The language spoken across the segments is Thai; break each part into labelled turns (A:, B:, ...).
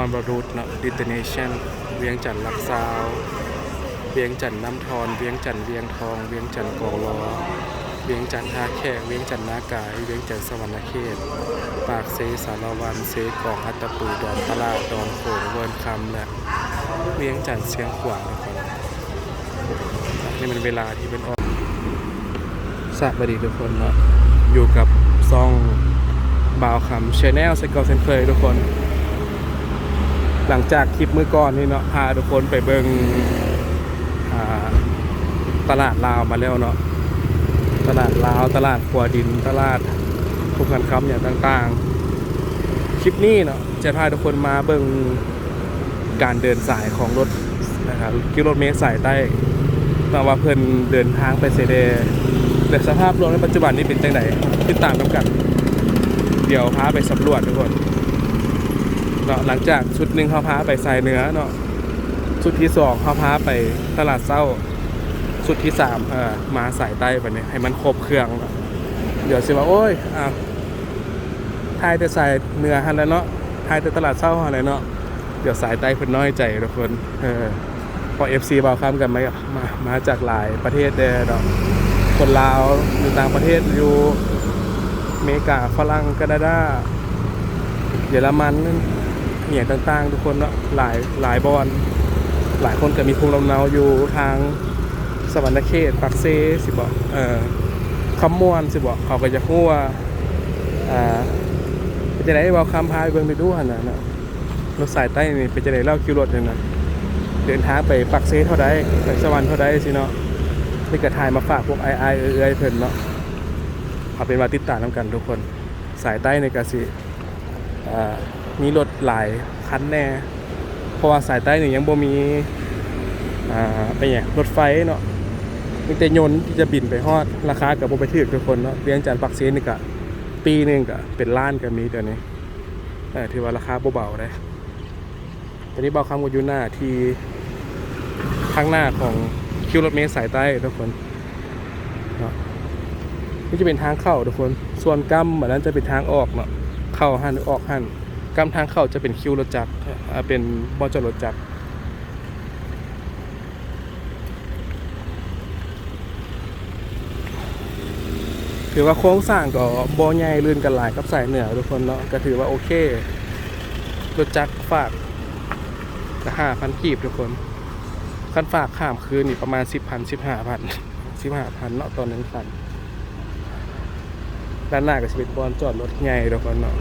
A: อนบรูดเนาะดิเตเนชันเวียงจันทร์ลักซาวเวียงจันทร์น้ำทอนเวียงจันทร์เวียงทอง เวียงจันทร์กองรอเวียงจันทร์ท่าแขกเวียงจันทร์นากาย เวียงจันทร์สวรรณเขตปากเซสารวันเซกองอัตตปือดอนตลาดดอนโขงเวิร์นคำและเวียงจันทร์เสียงขวางนะครับนี่มันเวลาที่เป็นออกสวัสดีทุกคนเนาะอยู่กับซ่องบ่าวคำชแนลเซกอเซนเคยทุกคน หลังจากคลิปเมื่อก่อนนี่เนาะพาทุกคนไปเบิงอ่าตลาดลาวมาแล้วเนาะตลาดลาวตลาดขัวดินตลาดทุกขันคำอย่างต่างๆ คลิปนี้เนาะจะพาทุกคนมาเบิงการเดินสายของรถนะครับกิโลเมตรสายใต้มาว่าเพิ่นเดินทางไปเซเดแต่สภาพรวมในปัจจุบันนี้เป็นจังไดติดตามน้ำกัน เดี๋ยวพาไปสำรวจทุกคน เนาะหลังจากชุดหนึ่งเขาพาไปใส่เนื้อเนาะชุดที่สองเขาพาไปตลาดเศร้าชุดที่สามเออมาสายใต้แบบนี้ให้มันครบเครื่องเนาะเดี๋ยวสิว่าโอ้ยอะทายแต่ใส่เนื้อหันแล้วเนาะทายแต่ตลาดเศร้าหันแล้วเนาะเดี๋ยวสายใต้เพิ่นน้อยใจทุกคนเออพอเอฟซีบาวข้ามกันมามามาจากหลายประเทศเด้อเนาะคนลาวอยู่ต่างประเทศอยู่อเมริกาฝรั่งแคนาดาเยอรมัน เนี่ยต่างๆ ทุกคนเนาะหลายหลายบอลหลายคนก็มีภูมิลำเนาอยู่ทางสวรรณเขตปักเซสิบอกเอ่อคำมวนสิบอกเขาก็จะพูดว่าอ่าเป็นจะไหนเบาคำพายเบิ่งไปดูหันะเนาะรถสายใต้นี่เป็นจะไหนเล่าคิวรถเนี่ยนะเดินทางไปปักเซเท่าใดไปสวรรค์เท่าใดสิเนาะนี่ก็ถ่ายมาฝากพวกไอไอเอ้ยเพิ่นเนาะเอาเป็นมาติดตามน้ำกันทุกคน สายใต้ในกาสิอ่า มีรถหลายคันแน่ เพราะว่าสายใต้หนี่งยังบ่มี อ่าเป็นไงรถไฟเนาะมีแต่ยนต์ที่จะบินไปฮอด ราคากับบ่ไปถึกทุกคนเนาะเวียงจันปักเซนนี่ก็ปีหนึ่งก็เป็นล้านก็มีเดี๋ยวนี้เออถือว่าราคาบ่เบาได้ตอนนี้เบาคำกันอยู่หน้าที่ข้างหน้าของคิวรถเมล์สายใต้ทุกคนเนาะนี่จะเป็นทางเข้าทุกคน ส่วนกั้มแบบนั้นจะเป็นทางออกเนาะเข้าหันออกหัน กำทางเข้าจะเป็นคิวรถจักรเป็นบอจอดรถจักรถือว่าโค้งสร้างก็บอใหญ่ลื่นกันหลายกับสายเหนือทุกคนเนาะก็ถือว่าโอเครถจักรฝากก็ห้าพันกีบทุกคนคันฝากข้ามคืนนี่ประมาณสิบพันสิบห้าพันสิบห้าพันเนาะตอนหนึ่งคันด้านหน้าก็จะเป็นบอลจอดรถใหญ่ทุกคนเนาะ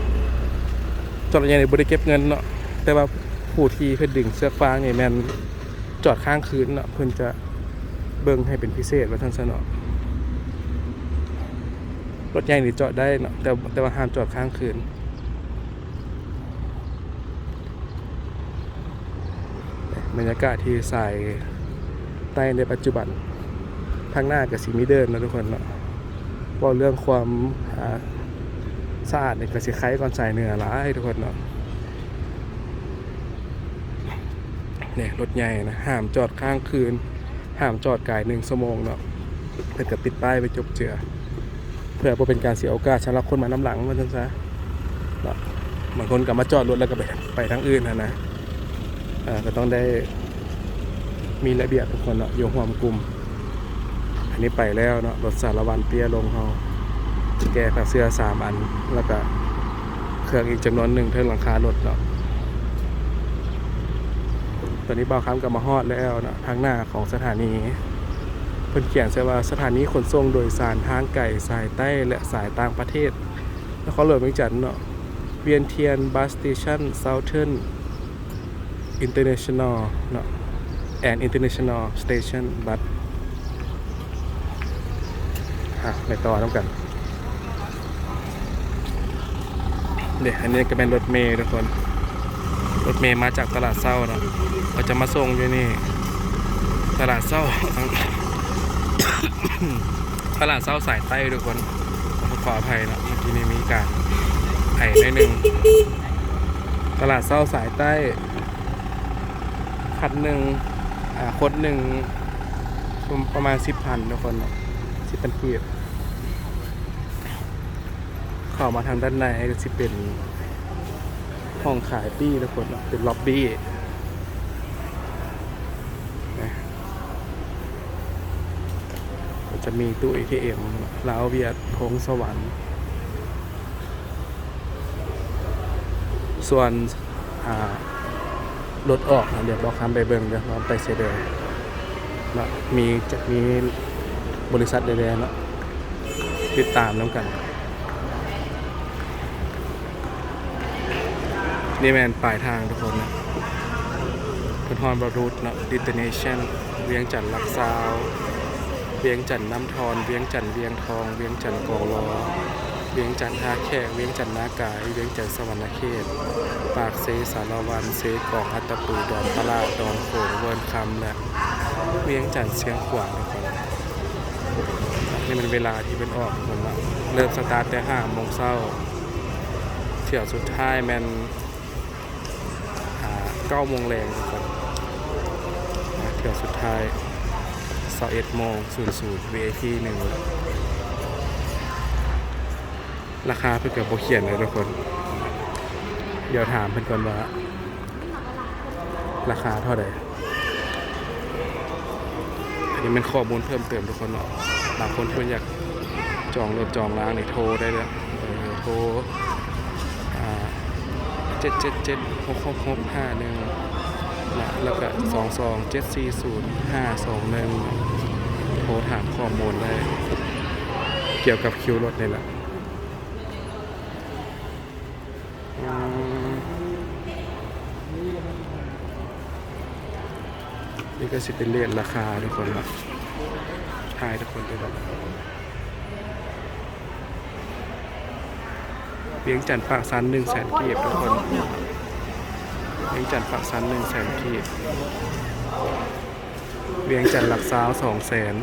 A: จอดรถใหญ่ในบริเก็บเงินเนาะแต่ว่าผู้ที่เพิ่นดึงเสื้อฟ้าไงแมนจอดข้างคืนเนาะเพิ่นจะเบิ่งให้เป็นพิเศษว่าท่านซะเนาะรถใหญ่นี่จอดได้เนาะแต่แต่ว่าห้ามจอดข้างคืนบรรยากาศที่สายใต้ในปัจจุบันทางหน้ากับสีมิเดินนะทุกคนเนาะเว่าเรื่องความอ่า สะอาดในกระสิไคก่อนใส่เนื้อหลายทุกคนเนาะเนี่ยรถใหญ่นะห้ามจอดข้างคืน ห้ามจอดกายหนึ่งชั่วโมงเนาะเพื่อกับติดป้ายไปจบเจือ เพื่อบ่เป็นการเสียโอกาสสำหรับคนมาน้ำหลังว่าจังซะเนาะบางคนกลับมาจอดรถแล้วก็ไปไปทางอื่นนะนะอ่าก็ต้องได้มีระเบียบทุกคนเนาะอยู่ห่วมกลุ่ม อันนี้ไปแล้วเนาะรถสารวันเตี้ยลงเขา แก้ผ้าเสื้อสามอัน แล้วก็เครื่องอีกจำนวนหนึ่งเท่าหลังคารถเนาะตอนนี้เบาค้ำกับมาฮอดแล้วเนาะทางหน้าของสถานีเพิ่นเขียนใช่ว่าสถานีขนส่งโดยสารทางไก่สายใต้และสายต่างประเทศนครหลวงเวียงจันทน์เนาะเวียนเทียนบัสสเตชันเซาเทิร์นอินเตอร์เนชั่นแนลเนาะแอนด์อินเตอร์เนชั่นแนลสเตชันบัสอะไปต่อน้ำกัน เดี๋ยอันนี้ก็เป็นรถเมย์ทุกคน รถเมย์มาจากตลาดเศร้าเนาะเราจะมาส่งอยู่นี่ ตลาดเศร้าตลาดเศร้าสายใต้ทุกคนขออภัยนะเมื่อกี้นี้มีการไผ่ได้หนึ่งตลาดเศร้าสายใต้คันหนึ่งอ่าคนหนึ่งประมาณสิบพันทุกคนนะสิเป็นกีบ เข้ามาทางด้านในก็สิเป็นห้องขายปี้ทุกคนเนาะเป็นล็อบบี้นะก็จะมีตู้ ATM ลาวเวียดพงสวรรค์ ส่วนรถออก เดี๋ยวบอกคำไปเบิ่งเดี๋ยวเราไปเซเดอร์เนะมีจะมีบริษัทใดๆเนาะติดตามน้ำกัน นี่แมนปลายทางทุกคนนะเพิ่นฮอนบรูทเนาะดิสเนชันเวียงจันทร์ลักซาวเวียงจันทร์น้ำทอนเวียงจันทร์เวียงทอง เวียงจันทร์กองรอเวียงจันทร์ท่าแขกเวียงจันทร์นากาย เวียงจันทร์สวรรณเขต ปากเซสารวันเซกองอัตตปือดอนพระลาดดอนโขงเวิร์นคำและเวียงจันทร์เชียงขวางทุกคนนี่เป็นเวลาที่เป็นออกผมละเริ่มสตาร์ทแต่ห้าโมงเช้าเที่ยวสุดท้ายแมน เก้าโมงแรงทุกคนนะเที่ยวสุดท้ายสเอ็ดโมงศูนย์ศูนย์ VIP หนึ่งราคาเพื่อกับโบเขียนเลยทุกคน เดี๋ยวถามเพื่อนก่อนว่า ราคาเท่าไหร่อันนี้เป็นข้อมูลเพิ่มเติมทุกคนเนาะบางคนที่อยากจองรถจองร้านนี่โทรได้เลยโทร เจ็ดเจ็ดเจ็ดหกหกหกห้าหนึ่งนะแล้วก็สองสองเจ็ดสี่ศูนย์ห้าสองหนึ่งโทรถามข้อมูลได้เกี่ยวกับคิวรถนี่แหละนี่ก็สิเป็นเรียนราคาทุกคนละทายทุกคนไปแบบ เวียงจันทร์ปากซันหนึ่งแสนกีบทุกคนเวียงจันทร์ปากซันหนึ่งแสนกีบเวียงจันทร์หลักซาวสองแสน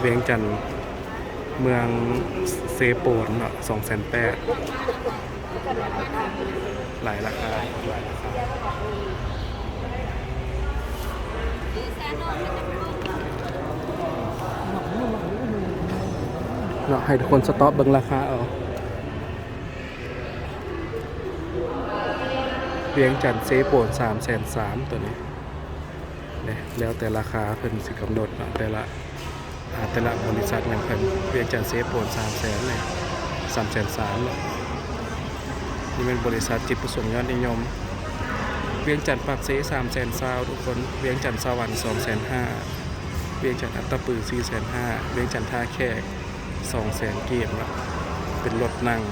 A: เวียงจันทร์เมืองเซโปนสองแสนแปดหลายราคาหลายราคาเนาะให้ทุกคนสต็อปเบิ่งราคาเอา เวียงจันทร์เซโปนสามแสนสามตัวนี้เนี่ยแล้วแต่ราคาเพิ่นสิกำหนดเนาะแต่ละแต่ละบริษัทอย่างเพิ่นเวียงจันทร์เซโปนสามแสนเลยสามแสนสามเนาะนี่เป็นบริษัทจิตประสงค์ยอดนิยม เวียงจันทร์ปากเซสามแสนซาวทุกคน เวียงจันทร์สวรรค์สองแสนห้าเวียงจันทร์อัตตปือสี่แสนห้าเวียงจันทร์ท่าแขกสองแสนเกียรละเป็นรถนั่ง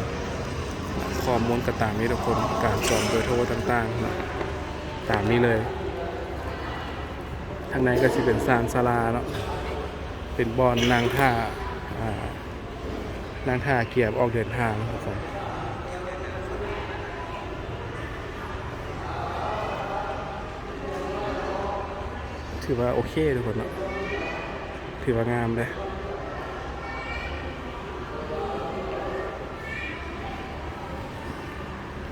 A: ข้อมูลกระต่างนี้ทุกคนการจองเบอร์โทรต่างๆ ตามนี้เลยทางในก็จะเป็นซานซาลาเนาะเป็นบอลนางท่าอ่านางท่าเกียบออกเดินทางทุกคนถือว่าโอเคทุกคนเนาะถือว่างามเลย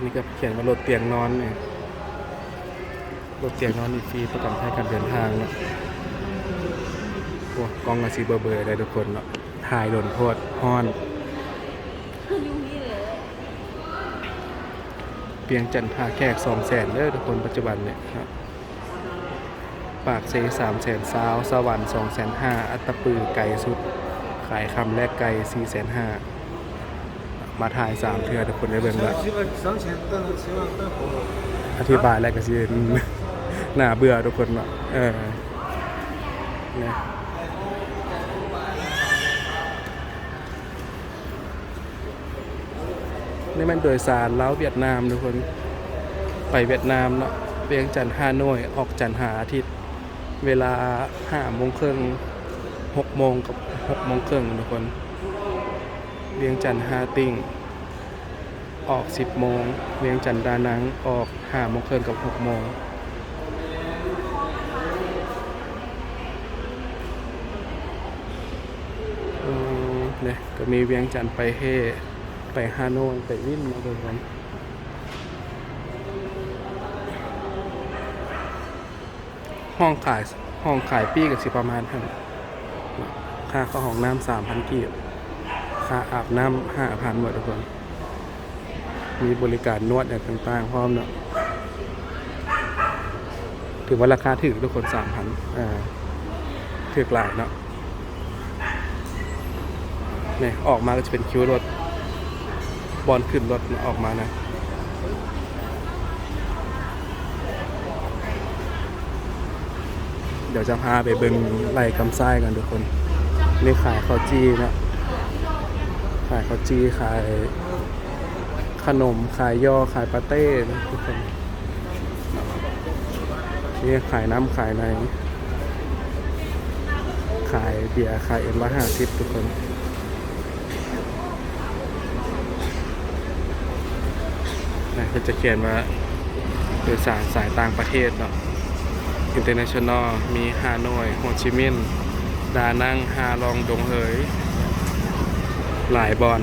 A: นี่ก็เขียนว่ารถเตียงนอนเนี่ยรถเตียงนอนนี่ฟรีประกันภัยการเดินทางเนาะโอ้กล้องกระสีเบอร์เบอร์เลยทุกคนเนาะถ่ายโดนโพดฮ้อนเพียงจันทาแขกสองแสนเด้อทุกคนปัจจุบันเนี่ยครับปากเซสามแสนซาวสวรรค์สองแสนห้าอัตตปือไก่สุด ขายคำแรกไก่สี่แสนห้า มาถ่ายสามเทือทุกคนได้เบิ่ง
B: แบบ
A: อธิบายแล้วก็สิหน้าเบื่อทุกคนเออนะนี่มันโดยสารเล้าเวียดนามทุกคน ไปเวียดนามเนาะเวียงจันทร์ฮานอยออกจันทร์หาอาทิตย์ เวลาห้าโมงครึ่งหกโมงกับหกโมงครึ่งทุกคน เวียงจันทร์ฮาติงออกสิบโมง เวียงจันทร์ดานังออกห้าโมงครึ่งกับหกโมง เนี่ยก็มีเวียงจันทร์ไปเฮไปฮานอยไปวินมาทุกคนห้องขายห้องขายปี้กับสิประมาณท่านค่าข้าห้องน้ำสามพันกีบ ค่าอาบน้ำห้าพันหมดทุกคน มีบริการนวดอย่างต่างๆพร้อมเนาะถือว่าราคาถือทุกคนสามพันอ่าถือหลายเนาะเนี่ยออกมาก็จะเป็นคิวรถ บอลขึ้นรถออกมานะเดี๋ยวจะพาไปเบิงไหล่กำไส้กันทุกคน นี่ขายข้าวจีเนาะ ขายข้าวจีขายขนมขายย่อขายปาเต้นะทุกคนนี่ขายน้ำขายใน ขายเบียร์ขายเอ็มร้อยห้าสิบทุกคนนะก็จะเขียนว่าโดยสารสายต่างประเทศเนาะ International มีฮานอย โฮจิมินห์ดานัง ฮาลอง ดงเหย หลายบอล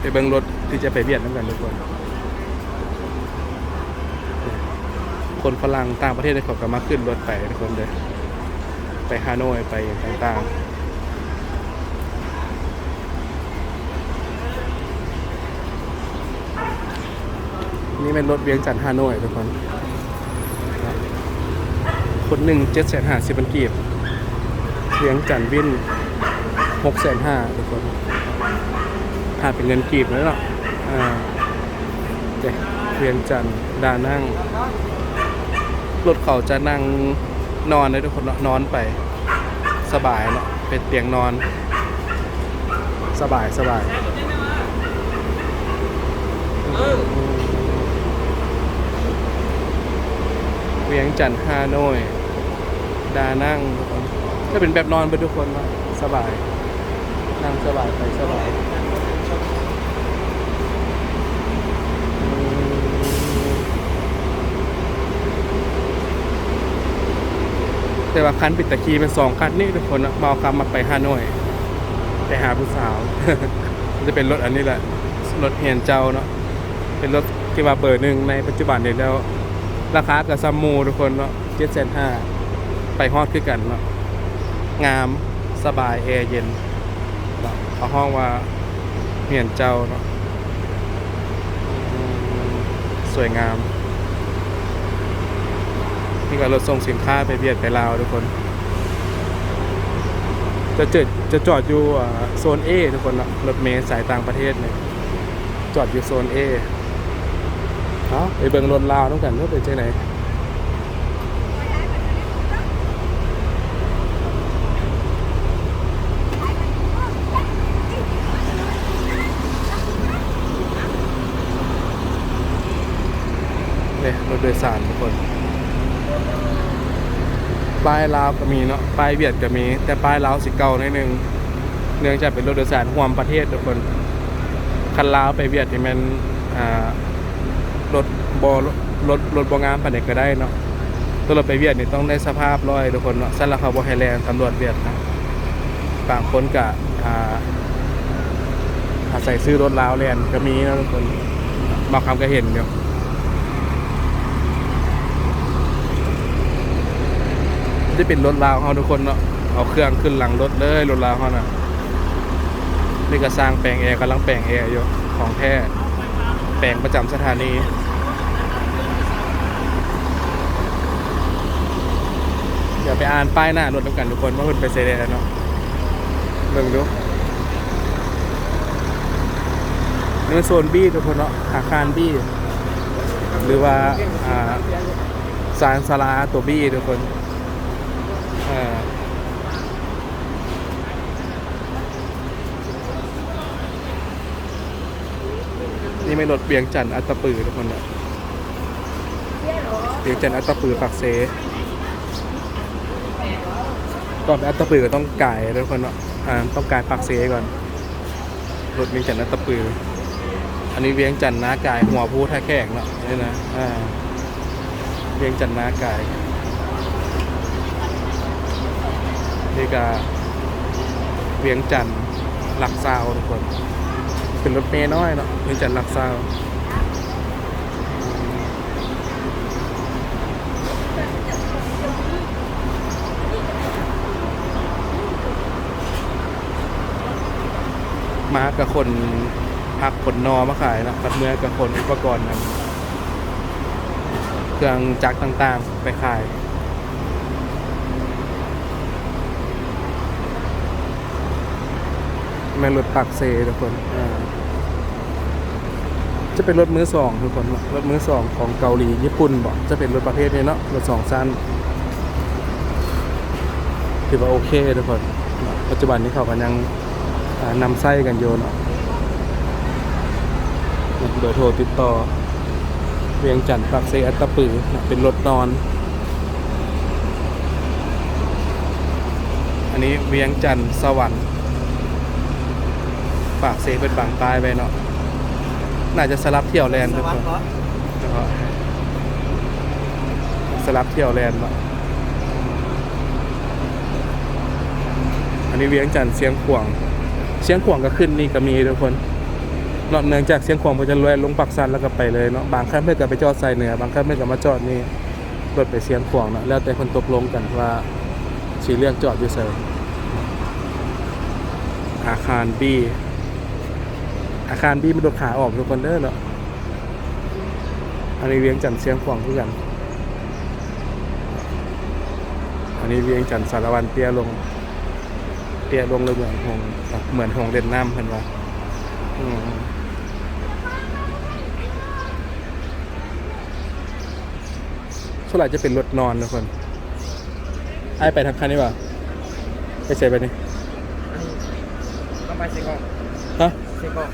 A: ไปเบิ่งรถที่จะไปเวียดนามกันทุกคนคนฝรั่งต่างประเทศเขาก็มาขึ้นรถไปทุกคนเลยไปฮานอยไปต่างๆนี่เป็นรถเวียงจันทน์ฮานอยทุกคนคนหนึ่งเจ็ดแสนห้าสิบเป็นกีบเวียงจันทน์วิน หกแสนห้าทุกคนถ้าเป็นเงินกีบแล้วเนาะอ่าเด็เวียงจันดานั่งรถเขาจะนั่งนอนเลยทุกคนเนาะนอนไป สบายเนาะเป็นเตียงนอน สบายสบายเวียงจันฮานอย ดานั่งทุกคนถ้าเป็นแบบนอนไปทุกคนเนาะสบาย นั่งสบายไปสบายแต่ว่าคันปิดตะคีเป็นสองคันนี่ทุกคนเมาคำมาไปฮานอยไปหาผู้สาว จะเป็นรถอันนี้แหละ รถเฮียนเจ้าเนาะเป็นรถที่ว่าเบอร์หนึ่งในปัจจุบันนี้แล้ว ราคากับซัมมูทุกคนเนาะเจ็ดแสนห้าไปฮอดคือกันเนาะงามสบายแอร์เย็น เนาะเขาห้องว่าเฮียนเจ้าเนาะอืมสวยงาม นี่ก็รถส่งสินค้าไปเบียดไปลาวทุกคน จะเจอจะจอดอยู่อ่าโซน A ทุกคนเนาะรถเมล์สายต่างประเทศเนี่ยจอดอยู่โซน A เอาไปเบิ่งรถลาวต้องกันว่าเป็นที่ไหนเนี่ยรถ โดยสารทุกคน ป้ายลาวก็มีเนาะ ป้ายเวียดก็มี แต่ป้ายลาวสิเก่าหนิดนึง เนื่องจากเป็นรถโดยสารห่วมประเทศทุกคน คันลาวไปเวียดนี่มันอ่ารถบรถรถบงามปานใดก็ได้เนาะตัวรถไปเวียดนี่ต้องได้สภาพร้อยทุกคนเนาะสั่นแล้วเขาบ่ให้แลนตำรวจเวียดนะบางคนก็อ่าอาศัยซื้อรถลาวแลนก็มีนะทุกคนบางคำก็เห็นอยู่ ที่เป็นรถราวเขาทุกคนเนาะเอาเครื่องขึ้นหลังรถเลยรถราวเขาน่ะนี่ก็สร้างแปลงแอร์กำลังแปลงแอร์อยู่ของแท้แปลงประจำสถานีเดี๋ยวไปอ่านป้ายหน้ารถด้วกันทุกคนว่าคุณไปเซเดนเนาะเบิ่งดูนี่มันโซนบี้ทุกคนเนาะอาคารบี้หรือว่าอ่าสารสลาตัวบี้ทุกคน อ่านี่ ไม่รถเบียงจันอัตตปือทุกคนเนี่ยเบียงจันอัตตปือปากเซก่อนอัตตปือต้องก่ายทุกคนเนาะอ่าต้องก่ายปากเซก่อนรถเวียงจันทน์อัตตปือ อันนี้เวียงจันทน์นากาย หัวผู้ท่าแขกเนาะนี่นะอ่าเวียงจันทน์นากายนี่ก็เวียงจันทน์หลักซาวทุกคน เป็นรถเมล์น้อยเนาะ เวียงจันทน์หลักซาวมากับคนพักขนนอมาขายนะปัดเมื่อกับคนอุปกรณ์นะเครื่องจักรต่างๆไปขายแม่รถปักเซทุกคนอ่า จะเป็นรถมือสองทุกคนรถมือสองของเกาหลีญี่ปุ่นบอกจะเป็นรถประเภทนี้เนาะรถสองสั้นถือว่าโอเคทุกคนเนปัจจุบันนี้เขาก็ยังนำไส้กันโยเนาะเบอร์โทรติดต่อ เวียงจันทร์ปักเซอัตตปือเนาะเป็นรถนอน อันนี้เวียงจันทร์สวรรค์ปากเซเป็นบางตายไปเนาะ น่าจะสลับเที่ยวแลนด์ทุกคนแล้วก็สลับเที่ยวแลนด์เนาะอันนี้เวียงจันทร์เสียงขวางเสียงขวางก็ขึ้นนี่ก็มีทุกคนเนาะเนื่องจากเสียงขวางมันจะลอยลงปักสันแล้วก็ไปเลยเนาะบางครั้งเพื่อนก็ไปจอดใส่เหนือบางครั้งเพื่อนก็มาจอดนี่รถไปเสียงขวางเนาะแล้วแต่คนตกลงกันว่าสีเลือกจอดอยู่เสยอาคารบี อาคารบีมันโดดขาออกทุกคนเด้อเนาะอันนี้เวียงจันทร์เสียงขวางทุกกันอันนี้เวียงจันทร์สารวันเตี้ยลง เตี้ยลงเลยเหมือนหงเหมือนหงเด่นน้ำเพิ่นว่าอืมส่วนใหญ่จะเป็นรถนอนทุกคนไอ้ายไปทางคันนี้ป่ะไปเสไปนี่
B: ต้องไปเซกอง
A: ฮะ
B: เซกอง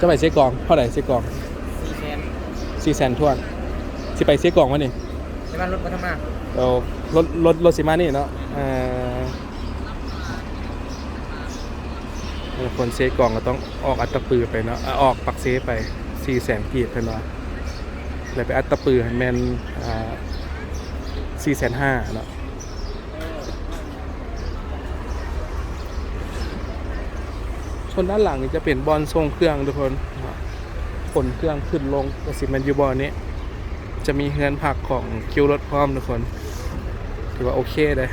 A: จะไปเสียกองเท่าไหร่เสียกอง
B: สี่แสน
A: สี่แสนทวนสิไปเสียกองวะนี่
B: ใช่ไหมรถมาทำมา
A: เรารถรถรถสิมานี่เนาะเอ่อคนเซกองก็ต้องออกอัตตปือไปเนาะอะออกปักเซไปสี่แสนกีบเพิ่นว่าเลยไปอัตตปือให้แมนอ่าสี่แสนห้าเนาะ ชนด้านหลังนี่จะเป็นบอลทรงเครื่องทุกคนขนเครื่องขึ้นลงกสิแมันอยูบอลนี้ จะมีเฮือนผักของคิวรถพร้อมทุกคนถือว่าโอเคเลย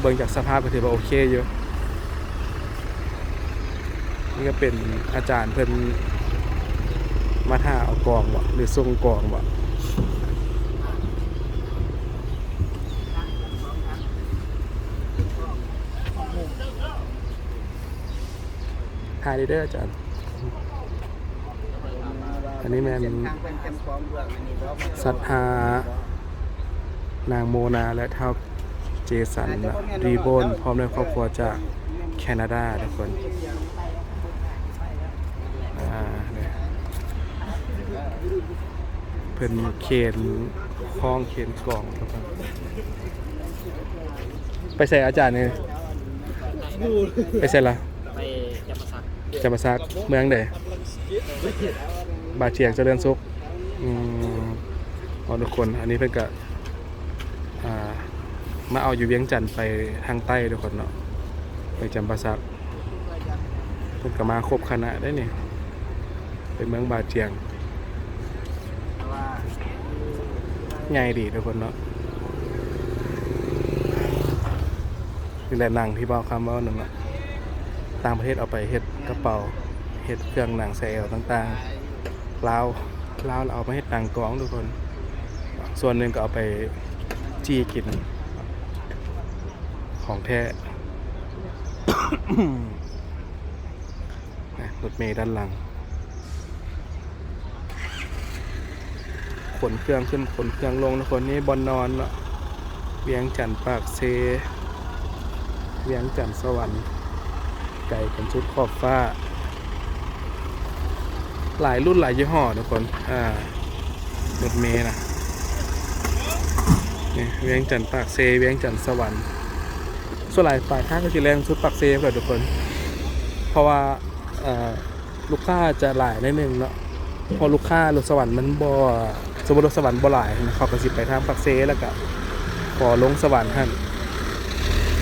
A: เบิ่งจากสภาพก็ถือว่าโอเคอยู่นี่ก็เป็นอาจารย์เพิ่นมาท่าเอากองบ่หรือทรงกองบ่ถ่ายได้เด้ออาจารย์ อันนี้แมน
B: ทางเป็นแคมป์พร้อมเบื้องอันนี้แล้ว
A: ศรัทธานางโมนาและเท่าเจสันรีโบนพร้อมด้วยครอบครัวจากแคนาดาทุกคนเพิ่นเขนคล้องเขนกล่องทุกคนไปใส่อาจารย์เนี่ยไปใส่ละ จะมาซักเมืองใดบาเจียงเจริญสุขอืมอทุกคน อันนี้เพิ่นก็มาเอาอยู่เวียงจันทน์ไปทางใต้ทุกคนเนาะไปจำปาสักเพิ่นก็มาครบคณะได้นี่ไปเมืองบาเจียง
B: ว่า
A: ใหญ่ดีทุกคนเนาะนี่แหละนังที่เบาคำว่านั่นเนาะต่างประเทศเอาไปเฮ็ด กระเป๋าเฮ็ดเครื่องหนังแซลต่างๆลาวลาวเอามาเฮ็ดหนังกลองทุกคน ส่วนหนึ่งก็เอาไปจี้กิน ของแท้นะรถเมย์ด้านหลัง ขนเครื่องขึ้นขนเครื่องลงนะคนนี้บอนนอนเนาะเวียงจันทน์ปากเซ เวียงจันทน์สวรรค์ ไก่เป็นชุดขอบฟ้า หลายรุ่นหลายยี่ห้อทุกคน อ่ารถเมย์นะนี่เวียงจันทน์ปากเซเวียงจันทน์สวรรค์ส่วนหลายฝ่ายข้างก็จะแรงชุดปากเซฟเลยทุกคน เพราะว่าลูกค้าจะหลายนิดนึงเนาะพอลูกค้ารถสวรรค์มันบ่สมมติรถสวรรค์บ่หลายเขาก็สิไปทางปักเซแล้วก็ขอลงสวรรค์ท่าน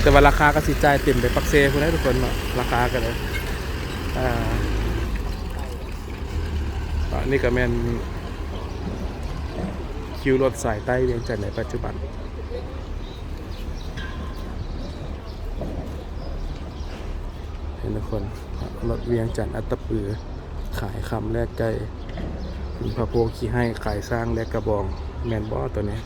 A: แต่ว่าราคาก็สิจ่ายเต็มไปปักเซพุ่นได้ทุกคนเนาะราคาก็เลยอ่าอันนี้ก็แม่นคิวรถสายใต้เวียงจันทน์ในปัจจุบันเห็นทุกคนรถเวียงจันทน์อัตตปือ ขายคำแลกไก่มีพระโพขี่ให้ขายสร้างแลกกระบอง แมนบอตัวนี้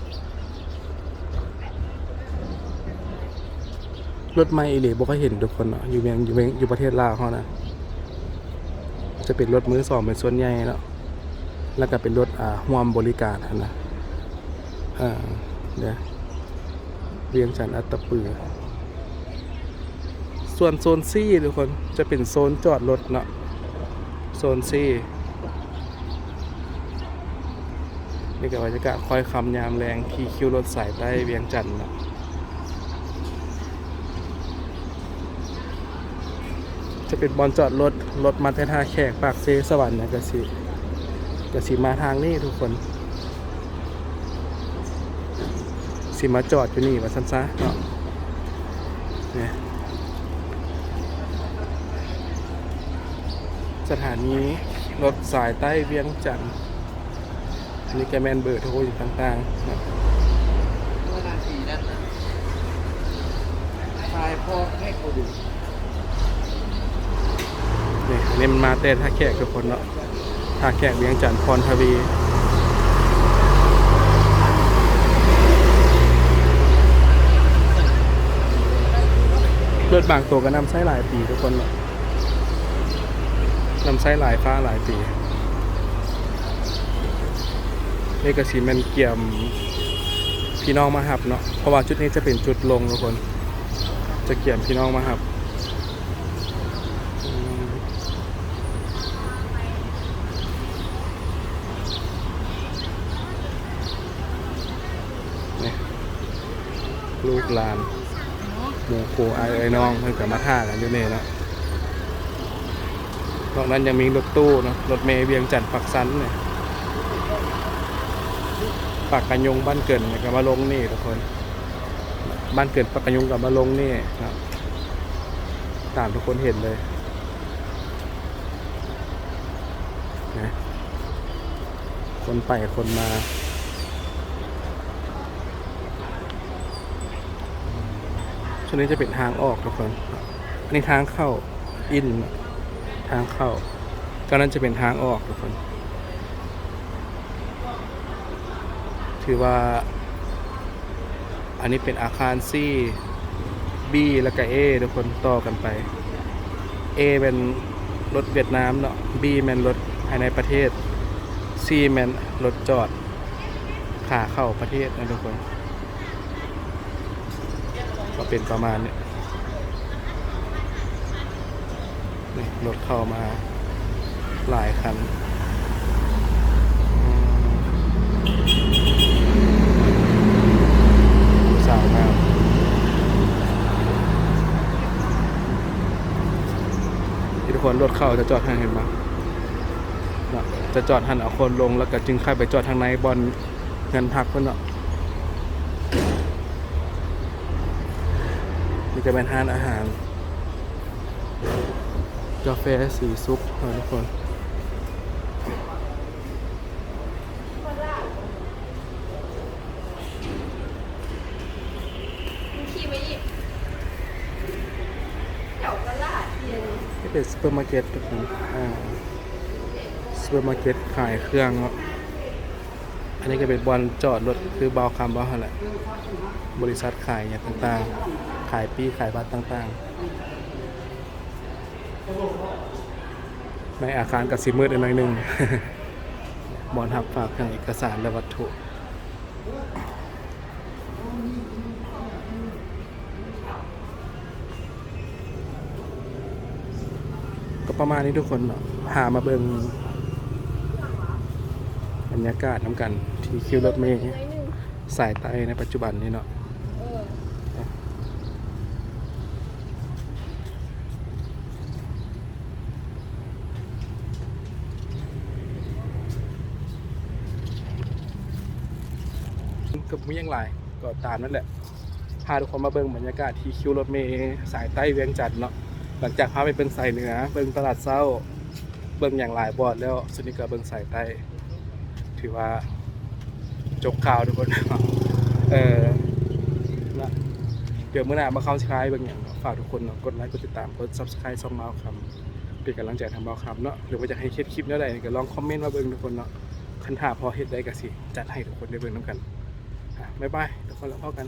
A: รถไม่อีหลีบ่เคยเห็นทุกคนเนาะอยู่เวียงอยู่เวียงอยู่ประเทศลาวเขานะจะเป็นรถมือสองเป็นส่วนใหญ่เนาะแล้วก็เป็นรถอ่าห่วมบริการนะอ่าเดี๋ยวเวียงจันทน์อัตตปือ ส่วนโซนซี่ทุกคนจะเป็นโซนจอดรถเนาะโซนซี่นี่ก็บรรยากาศคอยคำยามแรงขี่คิวรถสายใต้เวียงจันทน์เนาะ จะเป็นบอลจอดรถรถมาแต่ท่าแขกปากเซสวรรค์นะกะสิกะสิมาทางนี้ทุกคน สิมาจอดอยู่นี่ว่าสั้นซะเนาะเนี่ยสถานีรถสายใต้เวียงจันทน์อันนี้แกแมนเบอร์โทรอยู่ต่างๆนะ
B: เมื่นาทีนั้นนะไฟล์พ่อให้เขาดู
A: นี่มันมาเต้นท่าแขกทุกคนเนาะท่าแขกเวียงจันทน์พรทวีรถบางตัวก็นำไส้หลายปีทุกคนเนาะนำไส้หลายฟ้าหลายปีนี่ก็สีมันเกี่ยมพี่น้องมาหับเนาะเพราะว่าจุดนี้จะเป็นจุดลงทุกคน จะเกี่ยมพี่น้องมาหับอืมนี่ ลานหมู่คไอไอน้องเพิ่นก็มาท่ากันอยู่นี่เนาะนอกนั้นยังมีรถตู้เนาะรถเมย์เวียงจันทน์ปักสันเนี่ยปากกันยงบ้านเกิดเนี่ยก็มาลงนี่ทุกคน บ้านเกิดปากกันยงกับมาลงนี่ครับตามทุกคนเห็นเลยนะคนไปคนมา ช่วงนี้จะเป็นทางออกทุกคนอันนี้ทางเข้าอินทางเข้าก็นั้นจะเป็นทางออกทุกคน ถือว่า อันนี้เป็นอาคารซีบีแล้วก็เอทุกคนต่อกันไป A เป็นรถเวียดนามเนาะ B แมนรถภายในประเทศ C แมนรถจอดขาเข้าประเทศนะทุกคน ก็เป็นประมาณนี้นี่รถเข้ามาหลายคันสาวงามทุกคนรถเข้าจะจอดทางเห็นปะน่ะจะจอดหันเอาคนลงแล้วก็จึงค่อยไปจอดทางในบอลเงินพักเพื่อนเนาะ จะเป็นทานอาหาร กาแฟสีซุปนะทุกคน
C: ขี่ไปอีกเดี๋ยวก็ลาดเย็น
A: นี่เป็นซูเปอร์มาร์เก็ตทุกคนอ่าซูเปอร์มาร์เก็ตขายเครื่องเนาะอันนี้ก็เป็นบอลจอดรถคือบาวคำบาวหันแหละบริษัทขายอย่างต่างๆ ขายปีขายบัตรต่างๆ ในอาคารกสิมืดอีกหน่อยหนึ่งบอลหับฝากทางเอกสารและวัตถุก็ประมาณนี้ทุกคนเนาะหามาเบิงบรรยากาศน้ำกัน ที่คิวรถเมย์
C: น้อยหนึ่ง
A: สายใต้ในปัจจุบันนี้เนาะ ก็มีอย่างไรก็ตามนั่นแหละ พาทุกคนมาเบิ่งบรรยากาศที่คิวรถเมย์สายใต้เวียงจันทน์เนาะหลังจากพาไปเบิ่งสายเหนือ เบิ่งตลาดเช้า เบิ่งอย่างหลายบอดแล้วสุดนี้ก็เบิ่งสายใต้ ถือว่าจบข่าวทุกคนเออนะเดี๋ยวเมื่อหน้ามาเข้าสิคายเบิ่งอย่างฝากทุกคนเนาะกดไลค์กดติดตามกด subscribe ช่องเมาส์คำเป็นกำลังใจทำเมาคำเนาะหรือว่าจะให้เคล็ดคลิปเนื้อใดก็ลองคอมเมนต์มาเบิ่งทุกคนเนาะคันถาพอเฮ็ดได้ก็สิจัดให้ทุกคนได้เบิ่งนํกัน บ๊ายบายทุกคนแล้วพบกัน